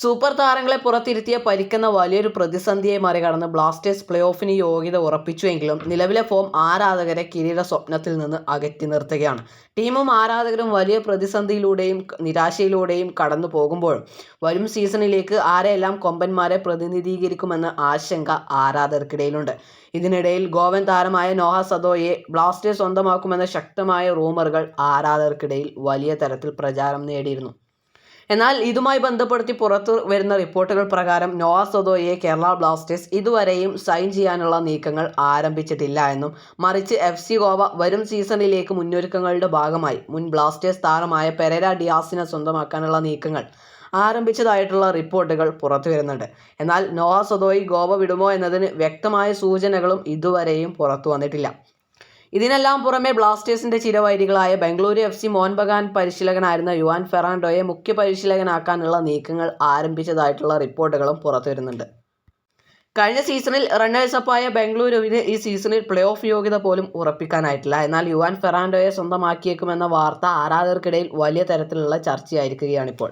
Super താരങ്ങളെ പുറത്തിരുത്തിയ പരിക്കുന്ന വലിയൊരു പ്രതിസന്ധിയെ മറികടന്ന് ബ്ലാസ്റ്റേഴ്സ് പ്ലേ ഓഫിന് യോഗ്യത ഉറപ്പിച്ചുവെങ്കിലും നിലവിലെ ഫോം ആരാധകരെ കിരീട സ്വപ്നത്തിൽ നിന്ന് അകറ്റി നിർത്തുകയാണ്. ടീമും ആരാധകരും വലിയ പ്രതിസന്ധിയിലൂടെയും നിരാശയിലൂടെയും കടന്നു പോകുമ്പോൾ വരും സീസണിലേക്ക് ആരെയെല്ലാം കൊമ്പന്മാരെ പ്രതിനിധീകരിക്കുമെന്ന ആശങ്ക ആരാധകർക്കിടയിലുണ്ട്. ഇതിനിടയിൽ ഗോവൻ താരമായ നോഹ സദോയെ ബ്ലാസ്റ്റേഴ്സ് സ്വന്തമാക്കുമെന്ന ശക്തമായ റൂമറുകൾ ആരാധകർക്കിടയിൽ വലിയ തരത്തിൽ പ്രചാരം നേടിയിരുന്നു. എന്നാൽ ഇതുമായി ബന്ധപ്പെടുത്തി പുറത്തു വരുന്ന റിപ്പോർട്ടുകൾ പ്രകാരം നോവാ സൊദോയെ കേരള ബ്ലാസ്റ്റേഴ്സ് ഇതുവരെയും സൈൻ ചെയ്യാനുള്ള നീക്കങ്ങൾ ആരംഭിച്ചിട്ടില്ല എന്നും മറിച്ച് എഫ് സി ഗോവ വരും സീസണിലേക്ക് മുന്നൊരുക്കങ്ങളുടെ ഭാഗമായി മുൻ ബ്ലാസ്റ്റേഴ്സ് താരമായ പെരേര ഡിയാസിനെ സ്വന്തമാക്കാനുള്ള നീക്കങ്ങൾ ആരംഭിച്ചതായിട്ടുള്ള റിപ്പോർട്ടുകൾ പുറത്തു വരുന്നുണ്ട്. എന്നാൽ നോവാ സൊദോയി ഗോവ വിടുമോ എന്നതിന് വ്യക്തമായ സൂചനകളും ഇതുവരെയും പുറത്തു വന്നിട്ടില്ല. ഇതിനെല്ലാം പുറമെ ബ്ലാസ്റ്റേഴ്സിന്റെ ചിരവൈരികളായ ബംഗളൂരു എഫ് സി മോഹൻ ബഗാൻ പരിശീലകനായിരുന്ന യുവാൻ ഫെറാൻഡോയെ മുഖ്യ പരിശീലകനാക്കാനുള്ള നീക്കങ്ങൾ ആരംഭിച്ചതായിട്ടുള്ള റിപ്പോർട്ടുകളും പുറത്തുവരുന്നുണ്ട് കഴിഞ്ഞ സീസണിൽ റണ്ണേഴ്സപ്പായ ബംഗളൂരുവിന് ഈ സീസണിൽ പ്ലേ ഓഫ് യോഗ്യത പോലും ഉറപ്പിക്കാനായിട്ടില്ല. എന്നാൽ യുവാൻ ഫെറാൻഡോയെ സ്വന്തമാക്കിയേക്കുമെന്ന വാർത്ത ആരാധകർക്കിടയിൽ വലിയ തരത്തിലുള്ള ചർച്ചയായിരിക്കുകയാണിപ്പോൾ.